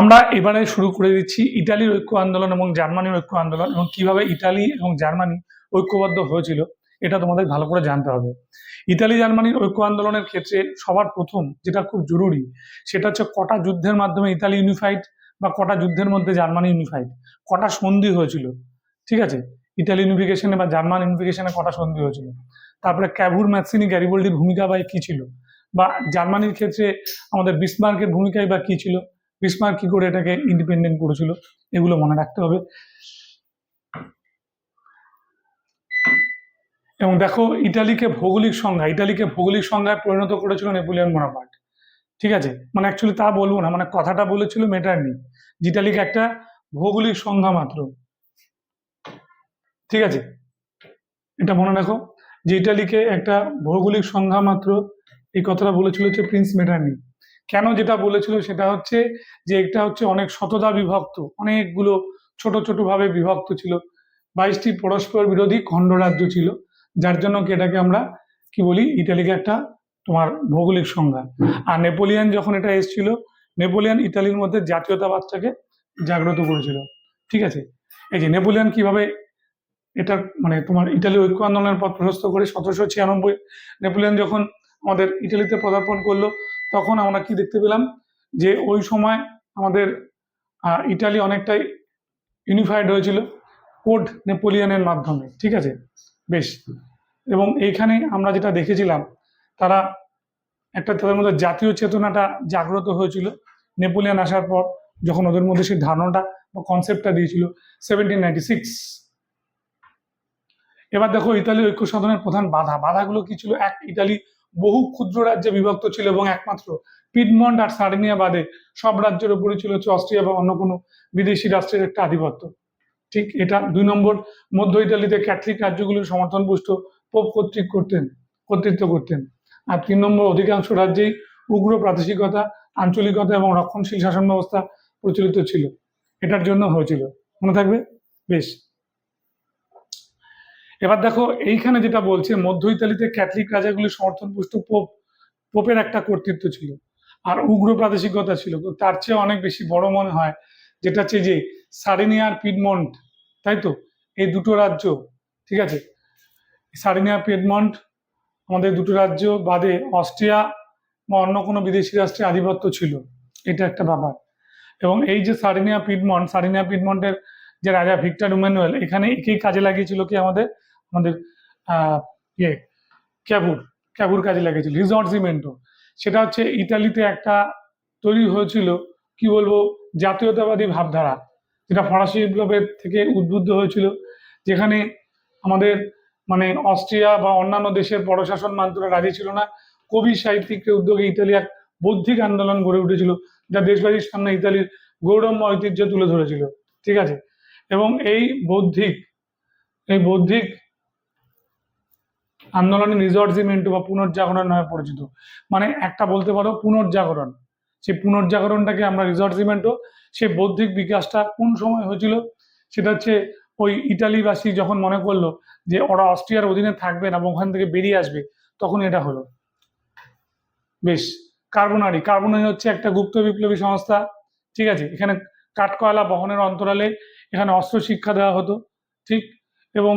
আমরা এবারে শুরু করে দিচ্ছি ইতালির ঐক্য আন্দোলন এবং জার্মানির ঐক্য আন্দোলন এবং কীভাবে ইতালি এবং জার্মানি ঐক্যবদ্ধ হয়েছিল, এটা তোমাদের ভালো করে জানতে হবে। ইতালি জার্মানির ঐক্য আন্দোলনের ক্ষেত্রে সবার প্রথম যেটা খুব জরুরি, সেটা হচ্ছে কটা যুদ্ধের মাধ্যমে ইতালি ইউনিফাইড বা কটা যুদ্ধের মধ্যে জার্মানি ইউনিফাইড কটা সন্ধি হয়েছিল, ঠিক আছে? ইতালি ইউনিফিকেশনে বা জার্মান ইউনিফিকেশনে কটা সন্ধি হয়েছিল। তারপরে ক্যাভুর ম্যাথসিনি গ্যারিবোল্ডির ভূমিকা বা কি ছিল? বা জার্মানির ক্ষেত্রে আমাদের বিসমার্কের ভূমিকাই বা কি ছিল? বিসমার্ক কি করে এটাকে ইন্ডিপেন্ডেন্ট করেছিল, এগুলো মনে রাখতে হবে। এবং দেখো, ইটালিকে ভৌগোলিক সংজ্ঞা, ইটালিকে ভৌগোলিক সংজ্ঞায় পরিণত করেছিল নেপোলিয়ন বোনাপার্ট। ঠিক আছে? মানে অ্যাকচুয়ালি তা বলব না মানে কথাটা বলেছিল মেটারনি ইটালিকে একটা ভৌগোলিক সংজ্ঞা মাত্র। ঠিক আছে? এটা মনে রাখো, যে ইটালিকে একটা ভৌগোলিক সংজ্ঞা মাত্র, এই কথাটা বলেছিল হচ্ছে প্রিন্স মেটারনি কেন যেটা বলেছিল সেটা হচ্ছে যে এটা হচ্ছে অনেক শতদা বিভক্ত। অনেকগুলো ছোট ছোট ভাবে বিভক্ত ছিল। বাইশটি পরস্পর বিরোধী খণ্ড রাজ্য ছিল, যার জন্য কি এটাকে আমরা কি বলি? ইটালিকে একটা তোমার ভৌগোলিক সংজ্ঞা। আর নেপোলিয়ান যখন এটা এসেছিল, নেপোলিয়ান ইতালির মধ্যে জাতীয়তাবাদটাকে জাগ্রত করেছিল। ঠিক আছে? এই যে নেপোলিয়ান কীভাবে এটা মানে তোমার ইটালি ঐক্য আন্দোলনের পথ প্রশস্ত করে সতেরোশো ছিয়ানব্বই, নেপোলিয়ান যখন আমাদের ইটালিতে পদার্পণ করল তখন আমরা কি দেখতে পেলাম? যে ওই সময় আমাদের ইটালি অনেকটাই ইউনিফাইড হয়েছিল কোড নেপোলিয়ানের মাধ্যমে, ঠিক আছে? বেশ। এবং এইখানে আমরা যেটা দেখেছিলাম, তারা একটা তাদের মধ্যে জাতীয় চেতনাটা জাগ্রত হয়েছিল। নেপোলিয়ান আসার পর যখন ওদের মধ্যে সেই ধারণাটা বা কনসেপ্টটা দিয়েছিল সেভেন্টিন নাইনটি সিক্স এবার দেখো ইতালি ঐক্য সাধনের প্রধান বাধা। বাধাগুলো কি ছিল? এক, ইতালি বহু ক্ষুদ্র রাজ্যে বিভক্ত ছিল এবং একমাত্র পিডমন্ট আর সার্ডিনিয়া বাদে সব রাজ্যের উপরে ছিল হচ্ছে অস্ট্রিয়া বা অন্য কোনো বিদেশি রাষ্ট্রের একটা আধিপত্য। ঠিক এটা দুই নম্বর, মধ্য ইতালিতে ক্যাথলিক রাজ্যগুলির সমর্থন পুষ্ট পোপ কর্তৃক করতেন, কর্তৃত্ব করতেন। আর তিন নম্বর, অধিকাংশ রাজ্যেই উগ্র প্রাদেশিকতা, আঞ্চলিকতা এবং রক্ষণশীল শাসন ব্যবস্থা প্রচলিত ছিল। এটার জন্য হয়েছিল। মনে থাকবে? বেশ। এবার দেখো, এইখানে যেটা বলছে, মধ্য ইতালিতে ক্যাথলিক রাজাগুলির সমর্থন পুষ্ট পোপ, পোপের একটা কর্তৃত্ব ছিল আর উগ্র প্রাদেশিকতা ছিল। তার চেয়ে অনেক বেশি বড় মনে হয় যেটা হচ্ছে যে সারিনিয়া আর পিডমন্ট, তাই তো? এই দুটো রাজ্য, ঠিক আছে? সারিনিয়া পিডমন্ট আমাদের দুটো রাজ্য, বাদে অস্ট্রিয়া বা অন্য কোনো বিদেশি রাষ্ট্রে আধিপত্য ছিল। এটা একটা ব্যাপার। এবং এই যে সারিনিয়া পিডমন্ট, সারিনিয়া পিডমন্টের যে রাজা ভিক্টর ইমানুয়েল এখানে একেই কাজে লাগিয়েছিল কি আমাদের? আমাদের ইয়ে ক্যাবুর ক্যাবুর কাজে লাগিয়েছিল রিজর্ট রিজর্জিমেন্টো সেটা হচ্ছে ইতালিতে একটা তৈরি হয়েছিল, কি বলব, জাতীয়তাবাদী ভাবধারা, যেটা ফরাসি বিপ্লবের থেকে উদ্বুদ্ধ হয়েছিল, যেখানে আমাদের মানে অস্ট্রিয়া বা অন্যান্য দেশের প্রশাসন মানতরা রাজি ছিল না। কবি সাহিত্যিকের উদ্যোগে ইতালি এক বৌদ্ধিক আন্দোলন গড়ে উঠেছিল, যা দেশবাসীর সামনে ইতালির গৌরবময় ঐতিহ্য তুলে ধরেছিল। ঠিক আছে? এবং এই বৌদ্ধিক এই বৌদ্ধিক আন্দোলনের রিজর্জিমেন্ট বা পুনর্জাগরণ নামে পরিচিত। মানে একটা বলতে পারো পুনর্জাগরণ। সেই পুনর্জাগরণটাকে আমরা রিজর্জিমেন্টও সেই বৌদ্ধিক বিকাশটা কোন সময় হয়েছিল? সেটা হচ্ছে ওই ইটালিবাসী যখন মনে করল যে ওরা অস্ট্রিয়ার অধীনে থাকবে না ওখান থেকে বেরিয়ে আসবে, তখন এটা হলো। বেশ, কার্বনারি। কার্বনারি হচ্ছে একটা গুপ্ত বিপ্লবী সংস্থা, ঠিক আছে? এখানে কাঠকয়লা বহনের অন্তরালে এখানে অস্ত্র শিক্ষা দেওয়া হতো, ঠিক? এবং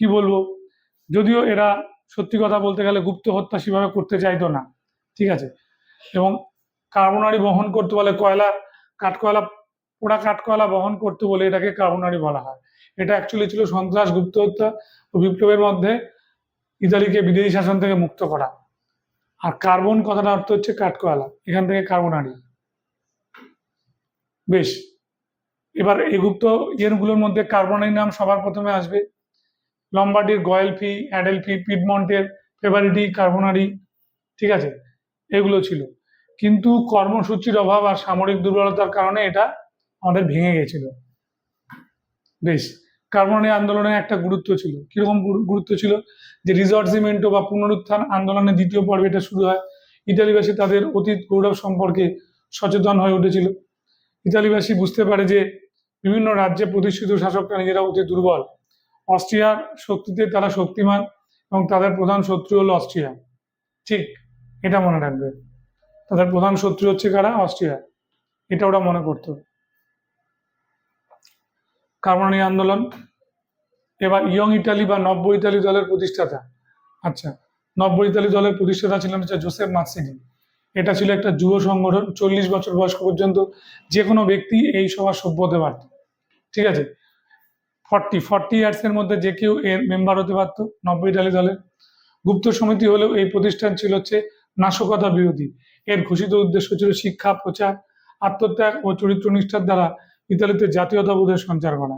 কি বলব? যদিও এরা সত্যি কথা বলতে গেলে গুপ্ত হত্যা সেভাবে করতে চাইতো না, ঠিক আছে? এবং কার্বনারি বহন করতে বলে কয়লা, কাঠকয়লা, পোড়া কাঠকয়লা বহন করতে বলে এটাকে কার্বনারি বলা হয়। এটা অ্যাকচুয়ালি ছিল সন্ত্রাস, গুপ্ত হত্যা ও বিপ্লবের মধ্যে ইতালিকে বিদেশি শাসন থেকে মুক্ত করা। আর কার্বন কথাটা অর্থ হচ্ছে কাঠকয়লা, এখান থেকে কার্বনারি বেশ, এবার এই গুপ্ত ইয়েনগুলোর মধ্যে কার্বনারি নাম সবার প্রথমে আসবে। লম্বার্ডির গয়েলফি অ্যাডেলফি পিডমন্টের ফেভারিটি কার্বনারি ঠিক আছে? এগুলো ছিল। কিন্তু কর্মসূচির অভাব আর সামরিক দুর্বলতার কারণে এটা আমাদের ভেঙে গেছিল। বেশ কার্বনারি আন্দোলনের একটা গুরুত্ব ছিল। কীরকম গুরুত্ব ছিল? যে রিজর্জিমেন্টো বা পুনরুত্থান আন্দোলনের দ্বিতীয় পর্বে এটা শুরু হয়। ইতালিবাসী তাদের অতীত গৌরব সম্পর্কে সচেতন হয়ে উঠেছিল। ইতালিবাসী বুঝতে পারে যে বিভিন্ন রাজ্যে প্রতিষ্ঠিত শাসকরা নিজেরা অতি দুর্বল। অস্ট্রিয়ার শক্তিতে তারা শক্তিমান এবং তাদের প্রধান শত্রু হলো অস্ট্রিয়া। ঠিক, এটা মনে রাখবে। তাদের প্রধান শত্রু হচ্ছে কারা? অস্ট্রিয়া। এটা ওরা মনে করতো। কার্বনি আন্দোলন, এবার ইয়ং ইতালি বা নব্য ইতালি দলের প্রতিষ্ঠাতা। আচ্ছা নব্য ইতালি দলের প্রতিষ্ঠাতা ছিলেন হচ্ছে জোসেফ মার্সিনি এটা ছিল একটা যুব সংগঠন, চল্লিশ বছর বয়স্ক পর্যন্ত যে কোনো ব্যক্তি এই সভা সভ্য হতে পারত ঠিক আছে ফর্টি ফর্টি ইয়ার্স এর মধ্যে যে কেউ এর মেম্বার হতে পারত, নব্বই ইতালি দলের গুপ্ত সমিতি হলেও এই প্রতিষ্ঠান ছিল হচ্ছে নাশকতা বিরোধী। এর ঘোষিত উদ্দেশ্য ছিল শিক্ষা, প্রচার, আত্মত্যাগ ও চরিত্র নিষ্ঠার দ্বারা ইতালিতে জাতীয়তাবোধের সঞ্চার করা।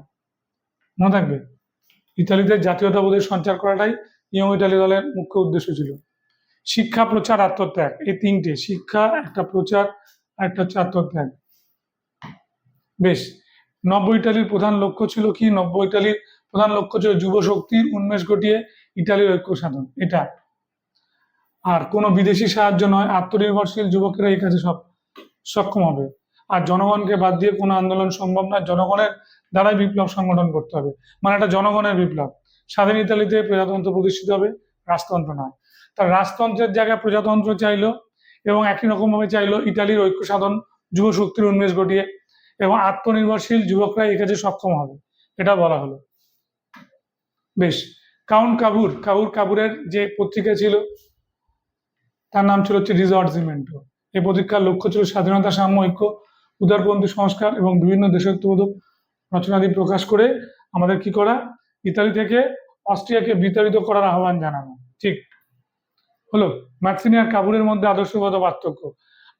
মনে থাকবে? ইতালিতে জাতীয়তাবোধের সঞ্চার করাটাই ইয়ং ইতালি দলের মুখ্য উদ্দেশ্য ছিল। শিক্ষা, প্রচার, আত্মত্যাগ, এই তিনটে, শিক্ষা, একটা প্রচার, আর একটা হচ্ছে আত্মত্যাগ। বেশ নব্য ইটালির প্রধান লক্ষ্য ছিল কি? নব্য ইটালির প্রধান লক্ষ্য ছিল যুব শক্তির উন্মেষ ঘটিয়ে ইতালির ঐক্য সাধন। এটা। আর কোনো বিদেশি সাহায্য নয়, আত্মনির্ভরশীল যুবকেরা এই কাজে সব সক্ষম হবে। আর জনগণকে বাদ দিয়ে কোনো আন্দোলন সম্ভব নয়, জনগণের দ্বারাই বিপ্লব সংগঠন করতে হবে। মানে এটা জনগণের বিপ্লব। স্বাধীন ইতালিতে প্রজাতন্ত্র প্রতিষ্ঠিত হবে, রাজতন্ত্র নয়। তার রাজতন্ত্রের জায়গায় প্রজাতন্ত্র চাইলো এবং একই রকম ভাবে চাইলো ইতালির ঐক্য সাধন, যুব শক্তির উন্মেষ ঘটিয়ে এবং আত্মনির্ভরশীল যুবকরা এই কাজে সক্ষম হবে, এটা বলা হলো। বেশ, কাউন কাবুর কাবুর কাবুরের যে পত্রিকা ছিল, তার নাম ছিল হচ্ছে রিজর্জিমেন্টো এই পত্রিকার লক্ষ্য ছিল স্বাধীনতা, সাম্য, ঐক্য, উদারপন্থী সংস্কার এবং বিভিন্ন দেশাত্মবোধক রচনাদি প্রকাশ করে আমাদের কি করা, ইতালি থেকে অস্ট্রিয়াকে বিতাড়িত করার আহ্বান জানানো। ঠিক, হলো মার্সিনি আর কাবুরের মধ্যে আদর্শগত পার্থক্য।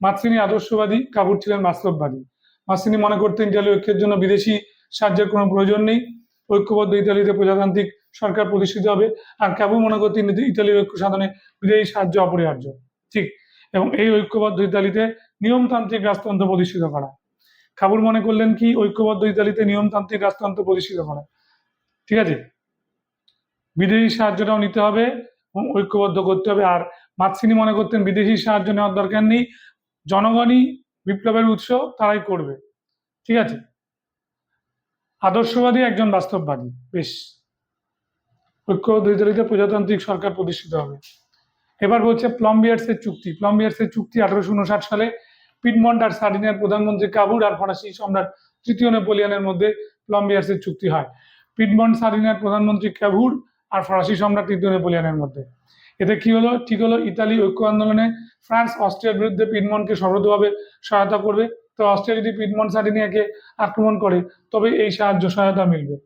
মার্সিনি আদর্শবাদী, কাবুর ছিলেন বাস্তববাদী। মার্সিনি মনে করতেন ইতালি ঐক্যের জন্য বিদেশি সাহায্যের কোনো প্রয়োজন নেই। ঐক্যবদ্ধ ইতালিতে প্রজাতান্ত্রিক সরকার প্রতিষ্ঠিত হবে। আর কাবুর মনে করতেন ইতা- ইতালির ঐক্য সাধনে বিদেশি সাহায্য অপরিহার্য। ঠিক। এবং এই ঐক্যবদ্ধ ইতালিতে নিয়মতান্ত্রিক রাজতন্ত্র প্রতিষ্ঠিত করা। কাবুর মনে করলেন কি? ঐক্যবদ্ধ ইতালিতে নিয়মতান্ত্রিক রাজতন্ত্র প্রতিষ্ঠিত করা। ঠিক আছে? বিদেশি সাহায্যটাও নিতে হবে ঐক্যবদ্ধ করতে হবে। আর মাতসিনি মনে করতেন বিদেশি সাহায্য নেওয়ার দরকার নেই। জনগণই বিপ্লবের উৎস তারাই করবে। ঠিক আছে? আদর্শবাদী একজন বাস্তববাদী। বেশ। ঐক্যবদ্ধ ইতালিতে প্রজাতান্ত্রিক সরকার প্রতিষ্ঠিত হবে। এবার বলছে প্লম্বিয়ার্সের চুক্তি। প্লম্বিয়ার্সের চুক্তি আঠারোশো উনষাট সালে পিডমন্ট আর সার্ডিনের প্রধানমন্ত্রী কাবুর আর ফরাসি সম্রাট তৃতীয় নেপোলিয়নের মধ্যে প্লম্বিয়ার্সের চুক্তি হয়। পিডমন্ট সার্ডিনের প্রধানমন্ত্রী কাবুর আর ফরাসি সম্রাট তৃতীয় নেপোলিয়ানের মধ্যে। এতে কি হলো? ঠিক হলো, ইতালি ঐক্য আন্দোলনে ফ্রান্স, অস্ট্রিয়ার বিরুদ্ধে পিডমন্টকে সর্বতভাবে সহায়তা করবে। তো অস্ট্রিয়া যদি পিডমন্ট সার্ডিনিয়াকে আক্রমণ করে, তবে এই সাহায্য, সহায়তা মিলবে।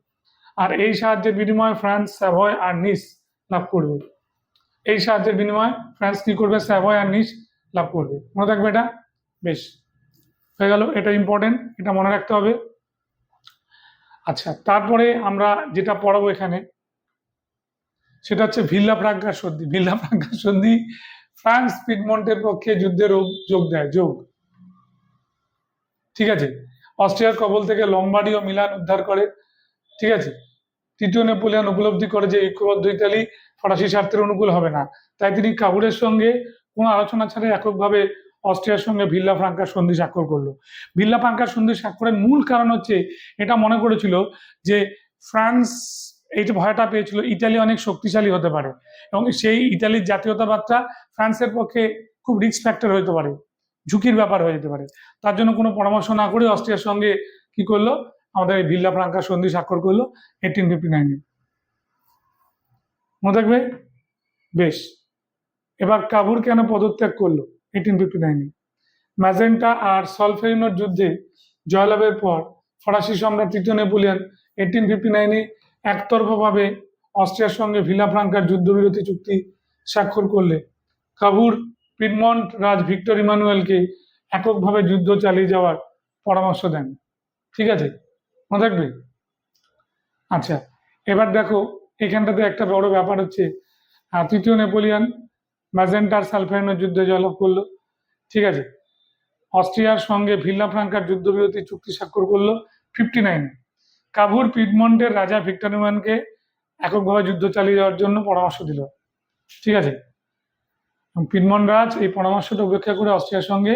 আর এই সাহায্যের বিনিময়ে ফ্রান্স, স্যাভয় আর নিস লাভ করবে। এই সাহায্যের বিনিময়ে ফ্রান্স কি করবে? স্যাভয় আর নিস লাভ করবে। মনে থাকবে এটা? বেশ। হয়ে গেল, এটা ইম্পর্টেন্ট এটা মনে রাখতে হবে। আচ্ছা তারপরে আমরা যেটা পড়াবো এখানে সেটা হচ্ছে ভিল্লা প্রাজ্ঞা সন্ধি। ভিল্লা প্রাজ্ঞা সন্ধি ফ্রান্স পিডমন্টের পক্ষে যুদ্ধের যোগ দেয়, যোগ। ঠিক আছে? অস্ট্রিয়ার কবল থেকে লম্বার্ডি ও মিলান উদ্ধার করে। ঠিক আছে? তৃতীয় নেপোলিয়ন উপলব্ধি করে যে ঐক্যবদ্ধ ইতালি ফরাসি স্বার্থের অনুকূল হবে না। তাই তিনি কাবুরের সঙ্গে কোনো আলোচনা ছাড়াই এককভাবে অস্ট্রিয়ার সঙ্গে ভিল্লা ফ্রাঙ্কার সন্ধি স্বাক্ষর করল। ভিল্লা ফ্রাঙ্কার সন্ধি স্বাক্ষরের মূল কারণ হচ্ছে, এটা মনে করেছিল যে ফ্রান্স এই যে ভয়টা পেয়েছিল, ইটালি অনেক শক্তিশালী হতে পারে এবং সেই ইটালির জাতীয়তাবাদটা ফ্রান্সের পক্ষে খুব রিস্ক ফ্যাক্টর হতে পারে, ঝুঁকির ব্যাপার হয়ে যেতে পারে। তার জন্য কোনো পরামর্শ না করে অস্ট্রিয়ার সঙ্গে কি করল? আমাদের এই ভিল্লা ফ্রাঙ্কা সন্ধি স্বাক্ষর করল এইটিন ফিফটি নাইনে মনে থাকবে? বেশ। এবার কাবুর কেন পদত্যাগ করল এইটিন ফিফটি নাইনে ম্যাজেন্টা আর সলফেরিনোর যুদ্ধে জয়লাভের পর ফরাসি সম্রাট তৃতীয় নেপোলিয়ন এইটিন ফিফটি নাইনে একতরফাভাবে অস্ট্রিয়ার সঙ্গে ভিলা ফ্রাঙ্কার যুদ্ধবিরতি চুক্তি স্বাক্ষর করলে কাবুর পিডমন্ট রাজ ভিক্টর ইমানুয়েলকে এককভাবে যুদ্ধ চালিয়ে যাওয়ার পরামর্শ দেন। ঠিক আছে? মনে থাকবে? আচ্ছা এবার দেখো, এখানটাতে একটা বড় ব্যাপার হচ্ছে তৃতীয় নেপোলিয়ান ম্যাজেন্টার সালফেনের যুদ্ধে জয়লাভ করল। ঠিক আছে? অস্ট্রিয়ার সঙ্গে ভিল্লা ফ্রাঙ্কার যুদ্ধবিরতি চুক্তি স্বাক্ষর করল ফিফটি নাইনে কাবুর পিডমন্টের রাজা ভিক্টর ইমানকে এককভাবে যুদ্ধ চালিয়ে যাওয়ার জন্য পরামর্শ দিল। ঠিক আছে? এবং রাজ এই পরামর্শটা উপেক্ষা করে অস্ট্রিয়ার সঙ্গে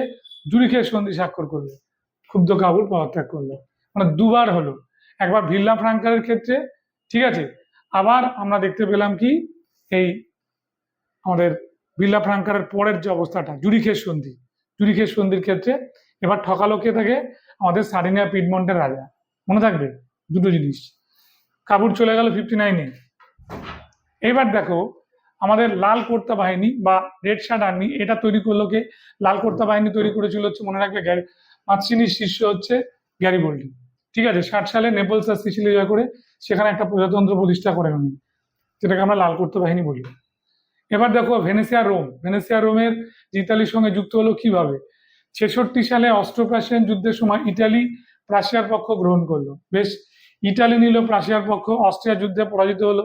জুরিখের সন্ধি স্বাক্ষর করল। ক্ষুব্ধ কাবুল পদত্যাগ করল। মানে দুবার হলো। একবার ভিল্লা ফ্রাঙ্কারের ক্ষেত্রে, ঠিক আছে? আবার আমরা দেখতে পেলাম কি? এই আমাদের ভিল্লা ফ্রাঙ্কারের পরের যে অবস্থাটা, জুরিখের সন্ধি। জুরিখের সন্ধির ক্ষেত্রে এবার ঠকালো কে থাকে? আমাদের সারিনিয়া পিডমন্টের রাজা। মনে থাকবে? দুটো জিনিস। কাবুর চলে গেল ফিফটি নাইনে এবার দেখো, আমাদের লাল কোর্তা বাহিনী বা রেড শার্ট আর্মি এটা তৈরি করল কে? লাল কোর্তা বাহিনী তৈরি করেছিল হচ্ছে মনে রাখবে গ্যারি মাতসিনির শিষ্য হচ্ছে গ্যারিবোল্ডি ঠিক আছে, ষাট সালে নেপলস আর সিসিলি জয় করে সেখানে একটা প্রজাতন্ত্র প্রতিষ্ঠা করেন উনি, যেটাকে আমরা লাল কোর্তা বাহিনী বলি। এবার দেখো, ভেনেসিয়া, রোম। ভেনেসিয়া, রোমের ইতালির সঙ্গে যুক্ত হলো কীভাবে? ছেষট্টি সালে অস্ট্রো প্রাশিয়ান যুদ্ধের সময় ইটালি প্রাশিয়ার পক্ষ গ্রহণ করল। বেশ ইটালি নিল, প্রাশিয়ার পক্ষ, অস্ট্রিয়া যুদ্ধে পরাজিত হলো।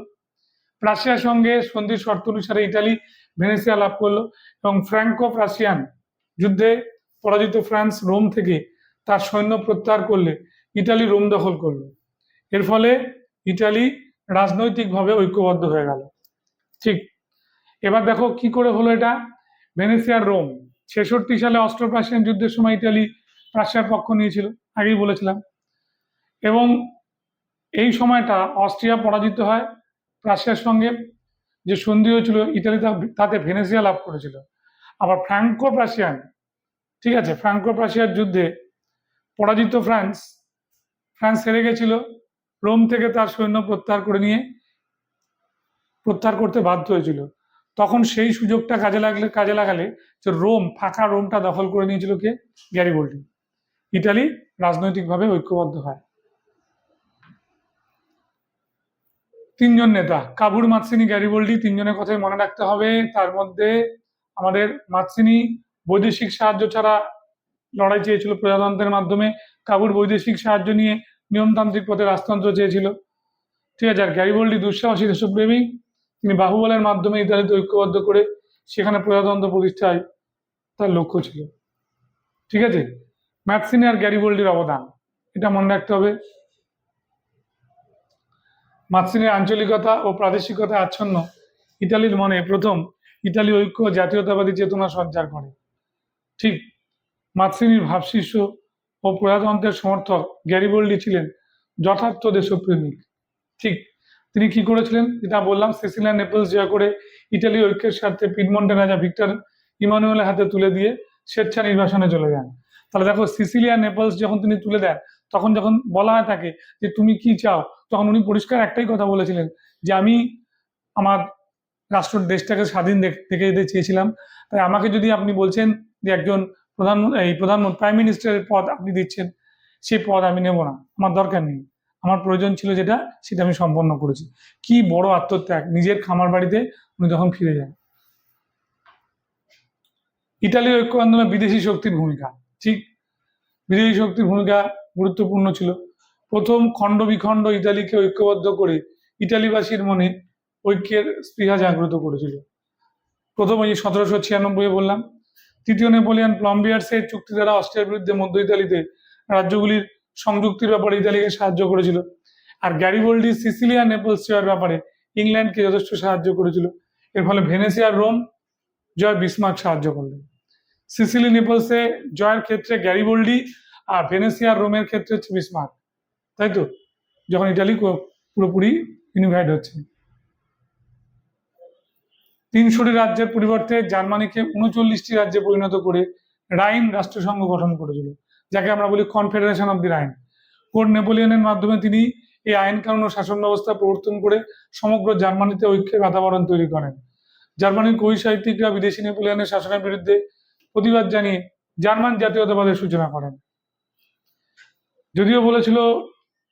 প্রাশিয়ার সঙ্গে সন্ধির শর্ত অনুসারে ইটালি ভেনেসিয়া লাভ করল এবং ফ্র্যাঙ্কো প্রাশিয়ান যুদ্ধে পরাজিত ফ্রান্স রোম থেকে তার সৈন্য প্রত্যাহার করলে ইটালি রোম দখল করল। এর ফলে ইটালি রাজনৈতিকভাবে ঐক্যবদ্ধ হয়ে গেল। ঠিক, এবার দেখো কি করে হলো এটা? ভেনেসিয়ার রোম, ছেষট্টি সালে অস্ট্রো প্রাশিয়ান যুদ্ধের সময় ইটালি প্রাশিয়ার পক্ষ নিয়েছিল, আগেই বলেছিলাম। এবং এই সময়টা অস্ট্রিয়া পরাজিত হয় রাশিয়ার সঙ্গে। যে সন্ধি হয়েছিল, ইতালি তাতে ভেনেসিয়া লাভ করেছিল। আবার ফ্রাঙ্কো প্রাশিয়ান ঠিক আছে, ফ্রাঙ্কো প্রাশিয়ার যুদ্ধে পরাজিত ফ্রান্স। ফ্রান্স হেরে গেছিল, রোম থেকে তার সৈন্য প্রত্যাহার করে নিয়ে প্রত্যাহার করতে বাধ্য হয়েছিল। তখন সেই সুযোগটা কাজে লাগলে, কাজে লাগালে যে রোম, ফাঁকা রোমটা দখল করে নিয়েছিল কে? গ্যারিবোল্ডি ইতালি রাজনৈতিকভাবে ঐক্যবদ্ধ হয়। তিনজন নেতা। কাবুর, মাতসিনি গ্যারিবোল্ডি তিনজনের কথাই মনে রাখতে হবে। তার মধ্যে আমাদের মাতসিনি বৈদেশিক সাহায্য ছাড়া লড়াই চেয়েছিল প্রজাতন্ত্রের মাধ্যমে। কাবুর বৈদেশিক সাহায্য নিয়ে নিয়মতান্ত্রিক পথে রাজতন্ত্র চেয়েছিল। ঠিক আছে, আর গ্যারিবোল্ডি দুঃসাহসী দেশপ্রেমী তিনি বাহুবলের মাধ্যমে ইতালিতে ঐক্যবদ্ধ করে সেখানে প্রজাতন্ত্র প্রতিষ্ঠায় তার লক্ষ্য ছিল। ঠিক আছে? ম্যাথসিনি আর গ্যারিবোল্ডির অবদান, এটা মনে রাখতে হবে। মাতসিনের আঞ্চলিকতা ও প্রাদেশিকতা আচ্ছন্ন। ইতালির মনে প্রথম ইতালি ঐক্য জাতীয়তাবাদী চেতনা সঞ্চার করে। ঠিক মাতসিনির ভাবশিষ্য ও প্রজাতন্ত্রের সমর্থক গ্যারিবোল্ডি ছিলেন যথার্থ দেশপ্রেমিক। ঠিক তিনি কি করেছিলেন? যেটা বললাম সিসিলিয়ান নেপলস জয় করে ইতালি ঐক্যের স্বার্থে পিডমন্টের রাজা ভিক্টর ইমানুয়েলের হাতে তুলে দিয়ে স্বেচ্ছা নির্বাসনে চলে যান। তাহলে দেখো সিসিলিয়ান নেপলস যখন তিনি তুলে দেন, তখন যখন বলা হয় তাকে যে, তুমি কি চাও? তখন উনি পরিষ্কার একটাই কথা বলেছিলেন, যে আমি আমার রাষ্ট্র দেশটাকে স্বাধীন থেকে যেতে চেয়েছিলাম। তাই আমাকে যদি আপনি বলছেন যে একজন প্রধান, এই প্রধানমন্ত্রী প্রাইম মিনিস্টারের পদ আপনি দিচ্ছেন সেই পদ আমি নেব না, আমার দরকার নেই। আমার প্রয়োজন ছিল যেটা, সেটা আমি সম্পন্ন করেছি। কি বড় আত্মত্যাগ, নিজের খামার বাড়িতে উনি তখন ফিরে যান। ইতালি ঐক্য আন্দোলনে বিদেশি শক্তির ভূমিকা, ঠিক? বিদেশি শক্তির ভূমিকা গুরুত্বপূর্ণ ছিল। প্রথম খণ্ড বিখণ্ড ইতালিকে ঐক্যবদ্ধ করে ইতালিবাসীর মনে ঐক্যের স্পৃহা জাগ্রত করেছিল। প্রথম ওই সতেরোশো ছিয়ানব্বই বললাম। তৃতীয় নেপোলিয়ান প্লম্বিয়ার্সের চুক্তি দ্বারা অস্ট্রিয়ার বিরুদ্ধে মধ্য ইতালিতে রাজ্যগুলির সংযুক্তির ব্যাপারে ইতালিকে সাহায্য করেছিল। আর গ্যারিবোল্ডি সিসিলিয়া নেপলস জয়ের ব্যাপারে ইংল্যান্ডকে যথেষ্ট সাহায্য করেছিল। এর ফলে ভেনেসিয়ার রোম জয় বিসমার্ক সাহায্য করলেন। সিসিলি নেপলসে জয়ের ক্ষেত্রে গ্যারিবোল্ডি আর ভেনেসিয়ার রোমের ক্ষেত্রে হচ্ছে বিসমার্ক। তাই তো? যখন ইটালি পুরোপুরি ইউনিফাইড হচ্ছে। তিনশোটি রাজ্যের পরিবর্তে জার্মানিকে উনচল্লিশটি রাজ্যে পরিণত করে রাইন রাষ্ট্রসংঘ গঠন করেছিল, যাকে আমরা বলি confederation of the Rhine code নেপোলিয়নের মাধ্যমে তিনি এই আইন কানুন ও শাসন ব্যবস্থা প্রবর্তন করে সমগ্র জার্মানিতে ঐক্যের বাতাবরণ তৈরি করেন। জার্মানির কবি সাহিত্যিকরা বিদেশি নেপোলিয়নের শাসনের বিরুদ্ধে প্রতিবাদ জানিয়ে জার্মান জাতীয়তাবাদের সূচনা করেন। যদিও বলেছিল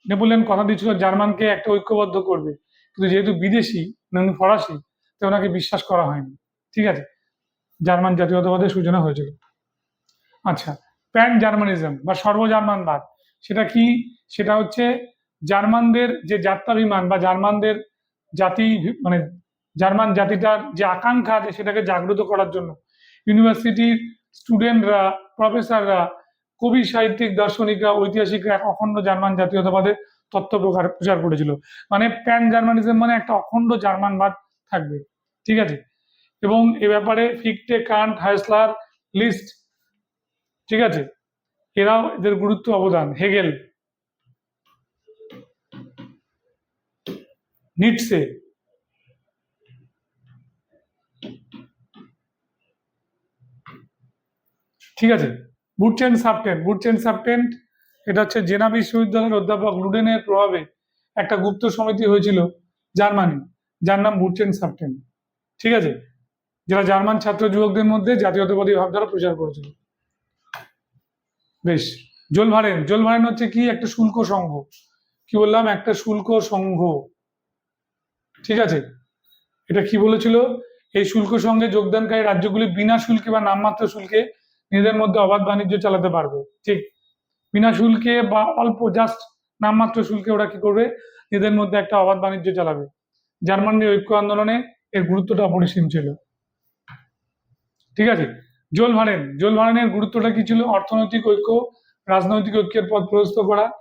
নেপোলিয়ন কথা দিয়েছিল, জার্মানকে একটা ঐক্যবদ্ধ করবে। কিন্তু যেহেতু বিদেশি উনি ফরাসি তাই ওনাকে বিশ্বাস করা হয়নি। ঠিক আছে? জার্মান জাতীয়তাবাদের সূচনা হয়েছিল। আচ্ছা প্যান জার্মানিজম বা সর্বজার্মানবাদ সেটা কি? সেটা হচ্ছে জার্মানদের যে জাত্যাভিমান বা জার্মানদের জাতি মানে জার্মান জাতিটার যে আকাঙ্ক্ষা আছে সেটাকে জাগ্রত করার জন্য। ইউনিভার্সিটির স্টুডেন্টরা, প্রফেসররা কবি, সাহিত্যিক, দার্শনিকরা, ঐতিহাসিকরা এক অখণ্ড জার্মান জাতীয়তাবাদের তত্ত্ব প্রকার প্রচার করেছিল। মানে প্যান জার্মানিজম মানে একটা অখণ্ড জার্মানবাদ থাকবে। ঠিক আছে? এবং এ ব্যাপারে ফিকটে কান্ট, হাইসলার, লিস্ট, ঠিক আছে? এরাও এদের গুরুত্ব অবদান। হেগেল, নিটসে, ঠিক আছে? বুটচেন সাবটেন্ট বুটচেন সাবটেন্ট, এটা হচ্ছে জেনা বিশ্ববিদ্যালয়ের অধ্যাপক লুডেনের প্রভাবে একটা গুপ্ত সমিতি হয়েছিল জার্মানি, যার নাম বুটচেন সাবটেন্ট। ঠিক আছে? যারা জার্মান ছাত্র যুবকদের মধ্যে জাতীয়তাবাদী ভাবধারা প্রচার করেছিল। বেশ জোলভারেন জোলভারেন হচ্ছে কি? একটা শুল্ক সংঘ। কি বললাম? একটা শুল্ক সংঘ। ঠিক আছে? এটা কি বলেছিল? এই শুল্ক সঙ্গে যোগদানকারী রাজ্যগুলি বিনা শুল্কে বা নামমাত্র শুল্কে নিজেদের মধ্যে অবাধ বাণিজ্য চালাতে পারবে। ঠিক। বিনা শুল্কে বা অল্প জাস্ট নামমাত্র শুল্কে ওরা কি করবে? নিজেদের মধ্যে একটা অবাধ বাণিজ্য চালাবে। জার্মানির ঐক্য আন্দোলনে এর গুরুত্বটা অপরিসীম ছিল। ঠিক আছে? জোল ভারেন জোল ভারেনের গুরুত্বটা কি ছিল? অর্থনৈতিক ঐক্য, রাজনৈতিক ঐক্যের পথ প্রশস্ত করা।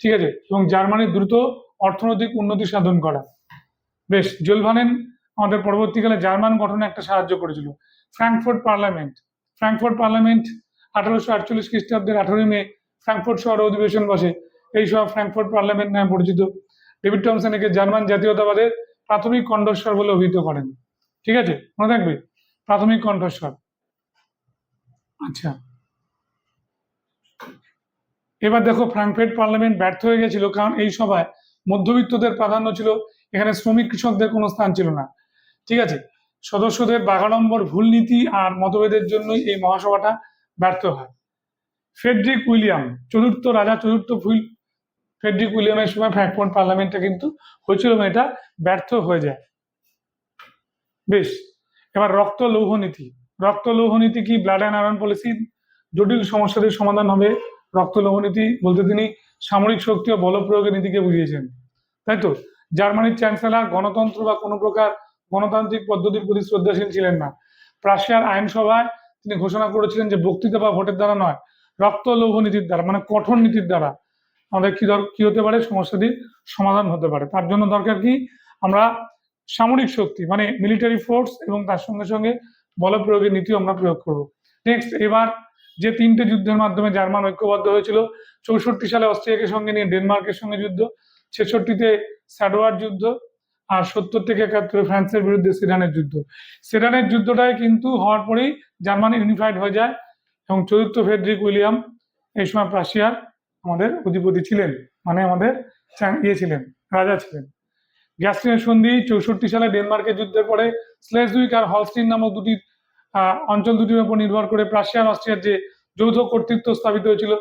ঠিক আছে? এবং জার্মানির দ্রুত অর্থনৈতিক উন্নতি সাধন করা। বেশ, জোল ভারেন আমাদের পরবর্তীকালে জার্মান গঠনে একটা সাহায্য করেছিল। Frankfurt parliament. ফ্র্যাঙ্কফোর্ট পার্লামেন্ট আঠারোশো আটচল্লিশ খ্রিস্টাব্দের আঠারোই মে ফ্র্যাঙ্কফোর্ট শহরে অধিবেশন বসে। এই সব ফ্র্যাঙ্কফোর্ট পার্লামেন্ট নামে পরিচিত। ডেভিড টমসন একে জার্মান জাতীয়তাবাদের প্রাথমিক কণ্ঠস্বর বলে অভিহিত করেন। ঠিক আছে? মনে থাকবে প্রাথমিক কণ্ঠস্বর। আচ্ছা। এবার দেখো ফ্র্যাঙ্কফেট পার্লামেন্ট ব্যর্থ হয়ে গেছিল কারণ এই সভায় মধ্যবিত্তদের প্রাধান্য ছিল। এখানে শ্রমিক কৃষকদের কোনো স্থান ছিল না। ঠিক আছে? সদস্যদের বাগাড়ম্বর ভুল নীতি আর মতভেদের জন্যই এই মহাসভাটা ব্যর্থ হয়। ফেডরিক উইলিয়াম, চতুর্থ রাজা, চতুর্থ ফুল ফেডরিক উইলিয়ামের সময় ফ্র্যাঙ্কফোর্ট পার্লামেন্টটা কিন্তু হয়েছিল এটা ব্যর্থ হয়ে যায়। বেশ, এবার রক্ত লৌহ নীতি। রক্ত লৌহ নীতি কি ব্লাড অ্যান্ড আয়রন পলিসি জটিল সমস্যাদের সমাধান হবে রক্ত লৌহ নীতি বলতে তিনি সামরিক শক্তি ও বল প্রয়োগের নীতিকে বুঝিয়েছেন। তাই তো? জার্মানির চ্যান্সেলার, গণতন্ত্র বা কোনো প্রকার গণতান্ত্রিক পদ্ধতির প্রতি শ্রদ্ধাশীল ছিলেন না। প্রাশিয়ার আইনসভায় তিনি ঘোষণা করেছিলেন যে বক্তৃতা বা ভোটের দ্বারা নয়, রক্ত লৌহ নীতির দ্বারা মানে কঠোর নীতির দ্বারা আমাদের কি দর কি হতে পারে, সমস্যাটির সমাধান হতে পারে। তার জন্য দরকার কি? আমরা সামরিক শক্তি মানে মিলিটারি ফোর্স এবং তার সঙ্গে সঙ্গে বল প্রয়োগের নীতি আমরা প্রয়োগ করব। নেক্সট এবার যে তিনটে যুদ্ধের মাধ্যমে জার্মান ঐক্যবদ্ধ হয়েছিল, চৌষট্টি সালে অস্ট্রিয়াকে সঙ্গে নিয়ে ডেনমার্কের সঙ্গে যুদ্ধ, ছেষট্টিতে স্যাডোয়ার যুদ্ধ আর সত্তর থেকে একাত্তরে ফ্রান্সের বিরুদ্ধে সিডানের যুদ্ধ। সিডানের যুদ্ধটায় কিন্তু হওয়ার পরেই জার্মানি ইউনিফাইড হয়ে যায় এবং চতুর্থ ফেডরিক উইলিয়াম এই সময় প্রাশিয়ার আমাদের অধিপতি ছিলেন মানে আমাদের ইয়ে ছিলেন, রাজা ছিলেন। গ্যাস্টিনের সন্ধি চৌষট্টি সালে ডেনমার্কের যুদ্ধের পরে স্লেজউইক আর হলস্টিন নামক দুটি অঞ্চল দুটির উপর নির্ভর করে প্রাশিয়ার অস্ট্রিয়ার যে যৌথ কর্তৃত্ব স্থাপিত হয়েছিল,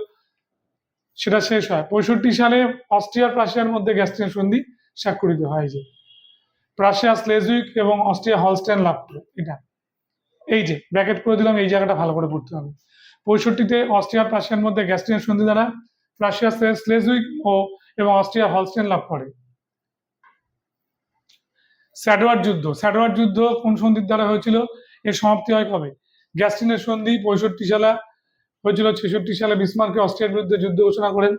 সেটা শেষ হয়। পঁয়ষট্টি সালে অস্ট্রিয়ার প্রাশিয়ার মধ্যে গ্যাস্টিনের সন্ধি স্বাক্ষরিত হয় যে। প্রাশিয়া স্লেজউইক এবং অস্ট্রিয়া হলস্টেন লাভ করে। এটা। এই যে ব্র্যাকেট করে দিলাম, এই জায়গাটা ভালো করে পড়তে হবে। পঁয়ষট্টিতে অস্ট্রিয়া প্রাশিয়ার মধ্যে গ্যাস্টিনের সন্ধি দ্বারা প্রাশিয়া স্লে- স্লেজউইক ও এবং অস্ট্রিয়া হলস্টেন লাভ করে। স্যাডওয়ার যুদ্ধ। স্যাডওয়ার যুদ্ধ কোন সন্ধির দ্বারা হয়েছিল? এর সমাপ্তি হয় কবে? গ্যাস্টিনের সন্ধি পঁয়ষট্টি সালে হয়েছিল, ছেষট্টি সালে বিসমার্কে অস্ট্রিয়ার বিরুদ্ধে যুদ্ধ ঘোষণা করেন।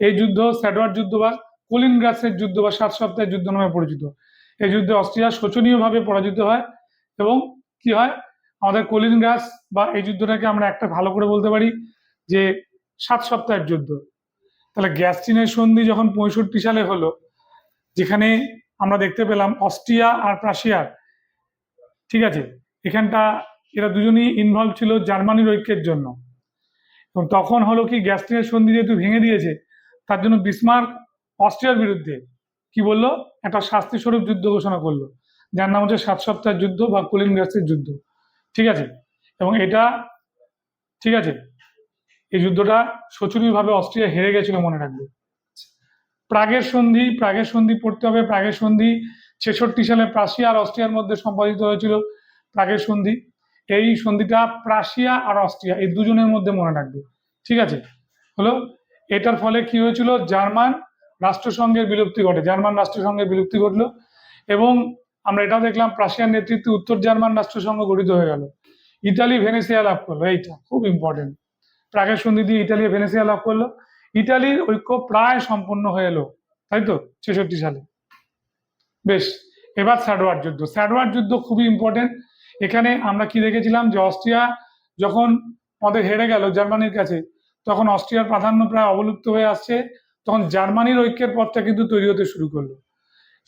এই যুদ্ধ স্যাডওয়ার যুদ্ধ বা কলিনগ্রাসের যুদ্ধ বা সাত সপ্তাহের যুদ্ধ নামে পরিচিত। এই যুদ্ধে অস্ট্রিয়া শোচনীয়ভাবে পরাজিত হয় এবং কি হয়? আমাদের কলিনগ্রাস বা এই যুদ্ধটাকে আমরা একটা ভালো করে বলতে পারি যে সাত সপ্তাহের যুদ্ধ। তাহলে গ্যাস্টিনের সন্ধি যখন পঁয়ষট্টি সালে হলো, যেখানে আমরা দেখতে পেলাম অস্ট্রিয়া আর প্রাশিয়ার, ঠিক আছে? এখানটা এরা দুজনেই ইনভলভ ছিল জার্মানির ঐক্যের জন্য। এবং তখন হলো কি গ্যাস্টিনের সন্ধি যেহেতু ভেঙে দিয়েছে, তার জন্য বিসমার্ক অস্ট্রিয়ার বিরুদ্ধে কি বলল? একটা শাস্তি স্বরূপ যুদ্ধ ঘোষণা করল। যার নাম হচ্ছে সাত সপ্তাহের যুদ্ধ বা কুলিন গ্যাসের যুদ্ধ। ঠিক আছে? এবং এটা, ঠিক আছে? এই যুদ্ধটা শোচনীয়ভাবে অস্ট্রিয়া হেরে গেছিল মনে রাখবে। প্রাগের সন্ধি প্রাগের সন্ধি পড়তে হবে। প্রাগের সন্ধি ছেষট্টি সালে প্রাশিয়া আর অস্ট্রিয়ার মধ্যে সম্পাদিত হয়েছিল। প্রাগের সন্ধি। এই সন্ধিটা প্রাশিয়া আর অস্ট্রিয়া, এই দুজনের মধ্যে মনে রাখবে। ঠিক আছে? হলো, এটার ফলে কি হয়েছিল? জার্মান রাষ্ট্রসংঘের বিলুপ্তি ঘটে, জার্মান রাষ্ট্রসংঘের বিলুপ্তি ঘটলো এবং আমরা এটাও দেখলাম প্রাশিয়ার নেতৃত্বে উত্তর জার্মান রাষ্ট্রসংঘ গঠিত হয়ে গেল। ইতালি ভেনেসিয়া লাভ করল, এইটা খুব ইম্পর্টেন্ট প্রাগের সন্ধি দিয়ে ইতালি ভেনেসিয়া লাভ করল। ইতালির ঐক্য প্রায় সম্পন্ন হয়ে এলো, তাই তো? ছেষট্টি সালে। বেশ, এবার স্যাডওয়ার যুদ্ধ। স্যাডওয়ার যুদ্ধ খুবই ইম্পর্টেন্ট এখানে আমরা কি দেখেছিলাম যে অস্ট্রিয়া যখন আমাদের হেরে গেল জার্মানির কাছে, তখন অস্ট্রিয়ার প্রাধান্য প্রায় অবলুপ্ত হয়ে আসছে। তখন জার্মানির ঐক্যের পথটা কিন্তু তৈরি হতে শুরু করল।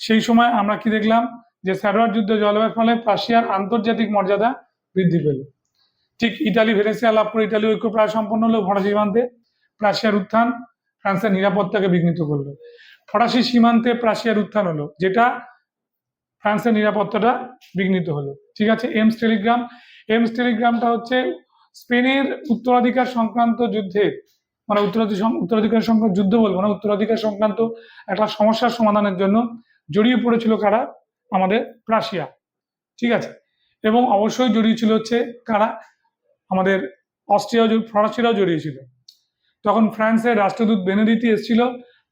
সেই সময় আমরা কি দেখলাম যে স্যাডওয়ার যুদ্ধ জলবায়ুর ফলে প্রাশিয়ার আন্তর্জাতিক মর্যাদা বৃদ্ধি পেল। ঠিক ইতালি, ভেনেসিয়া লাভ করে ইতালি ঐক্য প্রায় সম্পন্ন হলো ফরাসি সীমান্তে। প্রাশিয়ার উত্থান ফ্রান্সের নিরাপত্তাকে বিঘ্নিত করল। ফরাসি সীমান্তে প্রাশিয়ার উত্থান হলো, যেটা ফ্রান্সের নিরাপত্তাটা বিঘ্নিত হলো। ঠিক আছে, এমস টেলিগ্রাম। এমস টেলিগ্রামটা হচ্ছে স্পেনের উত্তরাধিকার সংক্রান্ত যুদ্ধে মানে উত্তরাধিকার উত্তরাধিকার সংক্রান্ত যুদ্ধ বলব না, উত্তরাধিকার সংক্রান্ত একটা সমস্যার সমাধানের জন্য জড়িয়ে পড়েছিল কারা? আমাদের প্রাশিয়া। ঠিক আছে? এবং অবশ্যই জড়িয়ে ছিল হচ্ছে কারা? আমাদের অস্ট্রিয়া ফরাসিরাও জড়িয়েছিল। তখন ফ্রান্সের রাষ্ট্রদূত বেনেডিটি এসেছিল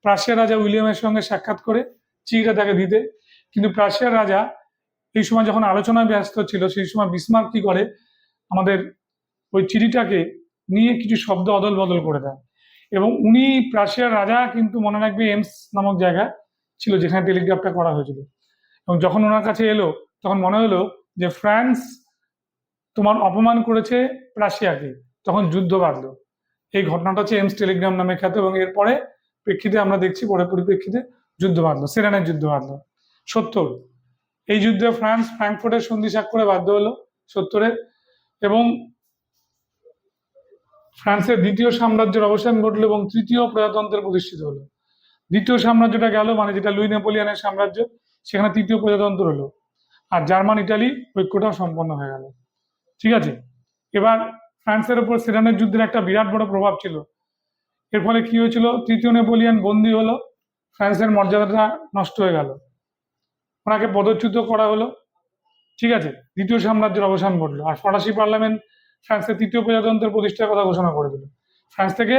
প্রাশিয়া রাজা উইলিয়ামের সঙ্গে সাক্ষাৎ করে চিঠিটা তাকে দিতে। কিন্তু প্রাশিয়ার রাজা এই সময় যখন আলোচনায় ব্যস্ত ছিল, সেই সময় বিসমার্ক কি করে? আমাদের ওই চিঠিটাকে নিয়ে কিছু শব্দ অদল বদল করে দেয়। এবং উনি প্রাশিয়ার রাজা কিন্তু মনে রাখবে এমস নামক জায়গা ছিল যেখানে টেলিগ্রাফটা করা হয়েছিল। এবং যখন ওনার কাছে এলো, তখন মনে হলো যে ফ্রান্স তোমার অপমান করেছে প্রাশিয়াকে তখন যুদ্ধ বাঁধলো। এই ঘটনাটা হচ্ছে এমস টেলিগ্রাম নামে খ্যাত এবং এরপরে প্রেক্ষিতে আমরা দেখছি পরে পরিপ্রেক্ষিতে যুদ্ধ বাঁধলো সেরানের যুদ্ধ বাঁধলো। সত্তর। এই যুদ্ধে ফ্রান্স ফ্র্যাঙ্কফোর্টের সন্ধি স্বাক্ষরে বাধ্য হলো সত্তরে এবং ফ্রান্সের দ্বিতীয় সাম্রাজ্যের অবসান ঘটলো এবং তৃতীয় প্রজাতন্ত্রের প্রতিষ্ঠিত হলো। দ্বিতীয় সাম্রাজ্যটা গেল মানে যেটা লুই নেপোলিয়ানের সাম্রাজ্য, সেখানে তৃতীয় প্রজাতন্ত্র হলো। আর জার্মান, ইটালি ঐক্যটাও সম্পন্ন হয়ে গেল। ঠিক আছে? এবার ফ্রান্সের উপর সেরানের যুদ্ধের একটা বিরাট বড় প্রভাব ছিল। এর ফলে কি হয়েছিল? তৃতীয় নেপোলিয়ান বন্দী হলো, ফ্রান্সের মর্যাদাটা নষ্ট হয়ে গেল। ওনাকে পদচ্যুত করা হলো। ঠিক আছে? দ্বিতীয় সাম্রাজ্যের অবসান ঘটলো। আর ফরাসি পার্লামেন্ট ফ্রান্সের তৃতীয় প্রজাতন্ত্রের প্রতিষ্ঠার কথা ঘোষণা করে দিল ফ্রান্স থেকে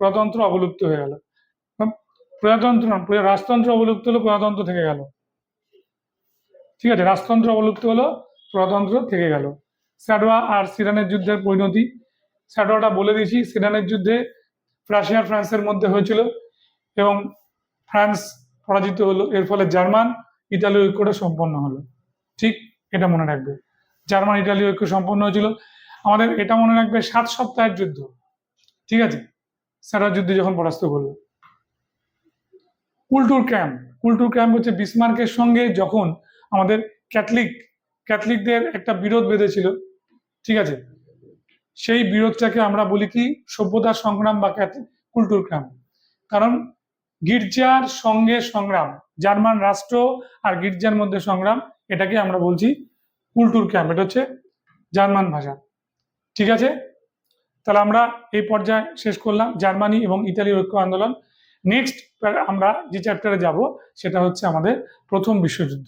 প্রজাতন্ত্র অবলুপ্ত হয়ে গেল। প্রজাতন্ত্র রাজতন্ত্র অবলুপ্ত হলো, প্রজাতন্ত্র থেকে গেল। ঠিক আছে, রাজতন্ত্র অবলুপ্ত হলো, প্রজাতন্ত্র থেকে গেল। স্যাডোয়া আর সিরানের যুদ্ধের পরিণতি। স্যাডোয়াটা বলে দিয়েছি সিরানের যুদ্ধে রাশিয়া ফ্রান্সের মধ্যে হয়েছিল এবং ফ্রান্স পরাজিত হলো। এর ফলে জার্মান, ইতালি ঐক্যটা সম্পন্ন হলো। ঠিক এটা মনে রাখবে। জার্মান, ইতালি ঐক্য সম্পন্ন হয়েছিল। আমাদের এটা মনে রাখবে সাত সপ্তাহের যুদ্ধ। ঠিক আছে? স্যাডোয়ার যুদ্ধে যখন পরাস্ত করল। কুলটুর ক্যাম্প। কুলটুর ক্যাম্প হচ্ছে বিসমার্কের সঙ্গে যখন আমাদের ক্যাথলিক, ক্যাথলিকদের একটা বিরোধ বেঁধেছিল। ঠিক আছে? সেই বিরোধটাকে আমরা বলি কি? সভ্যতার সংগ্রাম বা কুলটুর ক্যাম্প। কারণ গির্জার সঙ্গে সংগ্রাম, জার্মান রাষ্ট্র আর গির্জার মধ্যে সংগ্রাম, এটাকে আমরা বলছি কুলটুর ক্যাম্প। এটা হচ্ছে জার্মান ভাষা। ঠিক আছে? তাহলে আমরা এই পর্যায়ে শেষ করলাম। জার্মানি এবং ইতালির ঐক্য আন্দোলন। নেক্সট আমরা যে চ্যাপ্টারে যাব, সেটা হচ্ছে আমাদের প্রথম বিশ্বযুদ্ধ।